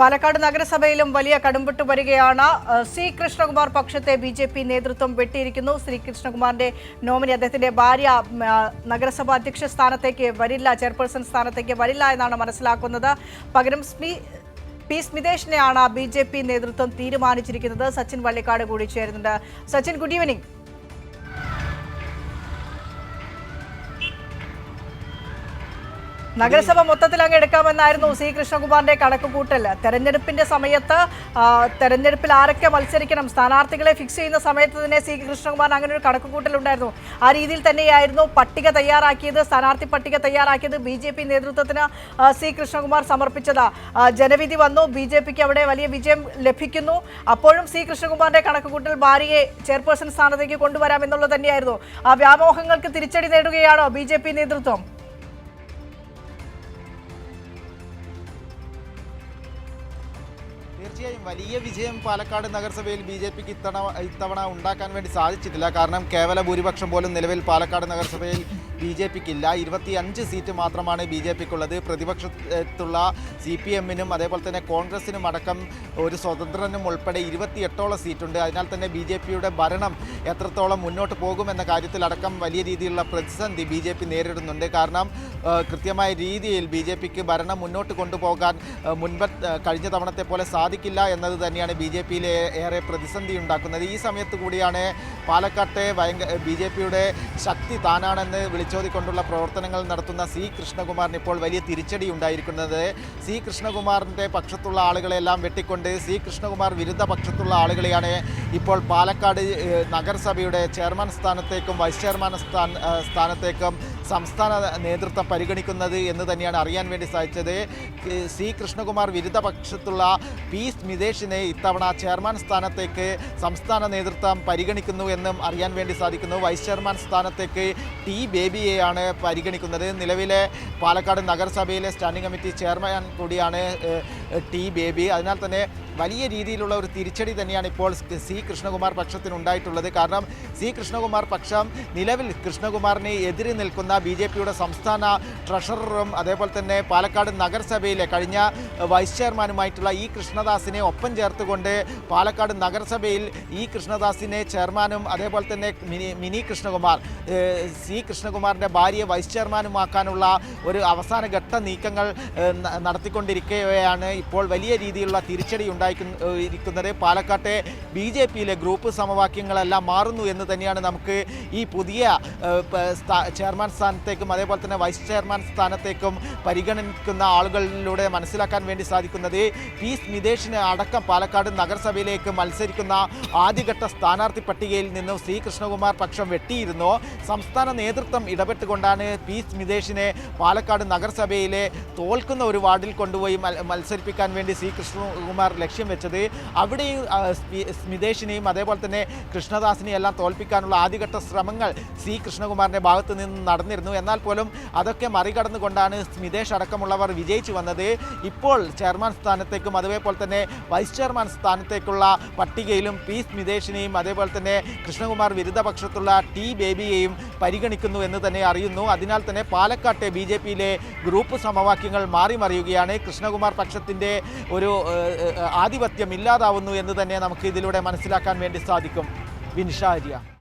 പാലക്കാട് നഗരസഭയിലും വലിയ കടുംപെട്ട് വരികയാണ്. സി കൃഷ്ണകുമാർ പക്ഷത്തെ ബി ജെ പി നേതൃത്വം വെട്ടിയിരിക്കുന്നു. ശ്രീ കൃഷ്ണകുമാറിന്റെ നോമിനി അദ്ദേഹത്തിന്റെ ഭാര്യ നഗരസഭാ അധ്യക്ഷ സ്ഥാനത്തേക്ക് വരില്ല ചെയർപേഴ്സൺ സ്ഥാനത്തേക്ക് വരില്ല എന്നാണ് മനസ്സിലാക്കുന്നത്. പകരം സ്മി പി സ്മിതേഷിനെയാണ് ബി ജെ പി നേതൃത്വം തീരുമാനിച്ചിരിക്കുന്നത്. സച്ചിൻ വള്ളിക്കാട് കൂടി ചേരുന്നുണ്ട്. സച്ചിൻ ഗുഡ് ഈവനിങ് നഗരസഭ മൊത്തത്തിൽ അങ്ങ് എടുക്കാമെന്നായിരുന്നു സി കൃഷ്ണകുമാറിന്റെ കണക്കുകൂട്ടൽ. തെരഞ്ഞെടുപ്പിന്റെ സമയത്ത് തെരഞ്ഞെടുപ്പിൽ ആരൊക്കെ മത്സരിക്കണം സ്ഥാനാർത്ഥികളെ ഫിക്സ് ചെയ്യുന്ന സമയത്ത് തന്നെ സി കൃഷ്ണകുമാറിന് അങ്ങനെ ഒരു കണക്കുകൂട്ടൽ ഉണ്ടായിരുന്നു. ആ രീതിയിൽ തന്നെയായിരുന്നു പട്ടിക തയ്യാറാക്കിയത് സ്ഥാനാർത്ഥി പട്ടിക തയ്യാറാക്കിയത് ബി ജെ പി നേതൃത്വത്തിന് സി കൃഷ്ണകുമാർ സമർപ്പിച്ചത്. ജനവിധി വന്നു ബി ജെ പിക്ക് അവിടെ വലിയ വിജയം ലഭിക്കുന്നു. അപ്പോഴും സി കൃഷ്ണകുമാറിന്റെ കണക്കുകൂട്ടൽ ഭാര്യയെ ചെയർപേഴ്സൺ സ്ഥാനത്തേക്ക് കൊണ്ടുവരാം എന്നുള്ളത് തന്നെയായിരുന്നു. ആ വ്യാമോഹങ്ങൾക്ക് തിരിച്ചടി നേടുകയാണോ ബി നേതൃത്വം. തീർച്ചയായും വലിയ വിജയം പാലക്കാട് നഗരസഭയിൽ ബി ജെ പിക്ക് ഇത്തവണ ഇത്തവണ ഉണ്ടാക്കാൻ വേണ്ടി സാധിച്ചിട്ടില്ല. കാരണം കേവല ഭൂരിപക്ഷം പോലും നിലവിൽ പാലക്കാട് നഗരസഭയിൽ ബി ജെ പിക്കില്ല. ഇരുപത്തിയഞ്ച് സീറ്റ് മാത്രമാണ് ബി ജെ പിക്കുള്ളത്. പ്രതിപക്ഷത്തുള്ള സി പി എമ്മിനും അതേപോലെ തന്നെ കോൺഗ്രസിനും അടക്കം ഒരു സ്വതന്ത്രനും ഉൾപ്പെടെ ഇരുപത്തിയെട്ടോളം സീറ്റുണ്ട്. അതിനാൽ തന്നെ ബി ജെ പിയുടെ ഭരണം എത്രത്തോളം മുന്നോട്ട് പോകുമെന്ന കാര്യത്തിലടക്കം വലിയ രീതിയിലുള്ള പ്രതിസന്ധി ബി ജെ പി നേരിടുന്നുണ്ട്. കാരണം കൃത്യമായ രീതിയിൽ ബി ജെ പിക്ക് ഭരണം മുന്നോട്ട് കൊണ്ടുപോകാൻ മുൻപ് കഴിഞ്ഞ തവണത്തെ പോലെ സാധിക്കില്ല എന്നത് തന്നെയാണ് ബി ജെ പിയിലെ ഏറെ പ്രതിസന്ധി ഉണ്ടാക്കുന്നത്. ഈ സമയത്ത് കൂടിയാണ് പാലക്കാട്ടെ ഭയങ്കര ബി ജെ പിയുടെ ശക്തി താനാണെന്ന് വിളിച്ചോതിക്കൊണ്ടുള്ള പ്രവർത്തനങ്ങൾ നടത്തുന്ന സി കൃഷ്ണകുമാറിന് ഇപ്പോൾ വലിയ തിരിച്ചടി ഉണ്ടായിരിക്കുന്നത്. സി കൃഷ്ണകുമാറിന്റെ പക്ഷത്തുള്ള ആളുകളെല്ലാം വെട്ടിക്കൊണ്ട് സി കൃഷ്ണകുമാർ വിരുദ്ധ പക്ഷത്തുള്ള ആളുകളെയാണ് ഇപ്പോൾ പാലക്കാട് നഗരസഭയുടെ ചെയർമാൻ സ്ഥാനത്തേക്കും വൈസ് ചെയർമാൻ സ്ഥാന സ്ഥാനത്തേക്കും സംസ്ഥാന നേതൃത്വം പരിഗണിക്കുന്നത് എന്ന് തന്നെയാണ് അറിയാൻ വേണ്ടി സാധിച്ചത്. സി കൃഷ്ണകുമാർ വിരുദ്ധ പക്ഷത്തുള്ള പി സ്മിതേഷിനെ ഇത്തവണ ചെയർമാൻ സ്ഥാനത്തേക്ക് സംസ്ഥാന നേതൃത്വം പരിഗണിക്കുന്നു എന്നും അറിയാൻ വേണ്ടി സാധിക്കുന്നു. വൈസ് ചെയർമാൻ സ്ഥാനത്തേക്ക് ടി ബേബിയെയാണ് പരിഗണിക്കുന്നത്. നിലവിലെ പാലക്കാട് നഗരസഭയിലെ സ്റ്റാൻഡിംഗ് കമ്മിറ്റി ചെയർമാൻ കൂടിയാണ് ടി ബേബി. അതിനാൽ തന്നെ വലിയ രീതിയിലുള്ള ഒരു തിരിച്ചടി തന്നെയാണ് ഇപ്പോൾ സി കൃഷ്ണകുമാർ പക്ഷത്തിന് ഉണ്ടായിട്ടുള്ളത് കാരണം സി കൃഷ്ണകുമാർ പക്ഷം നിലവിൽ കൃഷ്ണകുമാറിനെ എതിരെ നിൽക്കുന്ന ബി ജെ പിയുടെ സംസ്ഥാന ട്രഷററും അതേപോലെ തന്നെ പാലക്കാട് നഗരസഭയിലെ കഴിഞ്ഞ വൈസ് ചെയർമാനുമായിട്ടുള്ള ഇ കൃഷ്ണദാസിനെ ഒപ്പം ചേർത്തുകൊണ്ട് പാലക്കാട് നഗരസഭയിൽ ഇ കൃഷ്ണദാസിനെ ചെയർമാനും അതേപോലെ തന്നെ മിനി കൃഷ്ണകുമാർ സി കൃഷ്ണകുമാറിന്റെ ഭാര്യയെ വൈസ് ചെയർമാനുമാക്കാനുള്ള ഒരു അവസാനഘട്ട നീക്കങ്ങൾ നടത്തിക്കൊണ്ടിരിക്കുകയാണ് ഇപ്പോൾ വലിയ രീതിയിലുള്ള തിരിച്ചടി ഉണ്ടായിരിക്കുന്നത് പാലക്കാട്ടെ ബി ജെ പിയിലെ ഗ്രൂപ്പ് സമവാക്യങ്ങളെല്ലാം മാറുന്നു എന്ന് തന്നെയാണ് നമുക്ക് ഈ പുതിയ ചെയർമാൻ സ്ഥാനത്തേക്കും അതേപോലെ തന്നെ വൈസ് ചെയർമാൻ സ്ഥാനത്തേക്കും പരിഗണിക്കുന്ന ആളുകളിലൂടെ മനസ്സിലാക്കാൻ വേണ്ടി സാധിക്കുന്നത് പി സ്മിതേഷിന് അടക്കം പാലക്കാട് നഗരസഭയിലേക്ക് മത്സരിക്കുന്ന ആദ്യഘട്ട സ്ഥാനാർത്ഥി പട്ടികയിൽ നിന്നും ശ്രീകൃഷ്ണകുമാർ കൃഷ്ണകുമാർ പക്ഷം വെട്ടിയിരുന്നു. സംസ്ഥാന നേതൃത്വം ഇടപെട്ടുകൊണ്ടാണ് പി സ്മിതേഷിനെ പാലക്കാട് നഗരസഭയിലെ തോൽക്കുന്ന ഒരു വാർഡിൽ കൊണ്ടുപോയി മൽ- മത്സരിപ്പിക്കാൻ വേണ്ടി സി കൃഷ്ണകുമാർ ലക്ഷ്യം വെച്ചത്. അവിടെയും സ്മിതേഷിനെയും അതേപോലെ തന്നെ കൃഷ്ണദാസിനെയും എല്ലാം തോൽപ്പിക്കാനുള്ള ആദ്യഘട്ട ശ്രമങ്ങൾ സി കൃഷ്ണകുമാറിന്റെ ഭാഗത്ത് നിന്ന് നടന്നിരുന്നു. എന്നാൽ പോലും അതൊക്കെ മറികടന്നുകൊണ്ടാണ് സ്മിതേഷ് അടക്കമുള്ളവർ വിജയിച്ചു വന്നത്. ഇപ്പോൾ ചെയർമാൻ സ്ഥാനത്തേക്കും അതേപോലെ തന്നെ വൈസ് ചെയർമാൻ സ്ഥാനത്തേക്കുള്ള പട്ടികയിലും പി സ്മിതേഷിനെയും അതേപോലെ തന്നെ കൃഷ്ണകുമാർ വിരുദ്ധപക്ഷത്തുള്ള ടി ബേബിയെയും പരിഗണിക്കുന്നു എന്ന് തന്നെ അറിയുന്നു. അതിനാൽ തന്നെ പാലക്കാട്ടെ ബി ജെ പിയിലെ ഗ്രൂപ്പ് സമവാക്യങ്ങൾ മാറിമറിയുകയാണ് കൃഷ്ണകുമാർ പക്ഷത്തിന്റെ ഒരു ആധിപത്യം ഇല്ലാതാവുന്നു എന്ന് തന്നെ നമുക്ക് ഇതിലൂടെ മനസ്സിലാക്കാൻ വേണ്ടി സാധിക്കും. വിൻഷാരിയ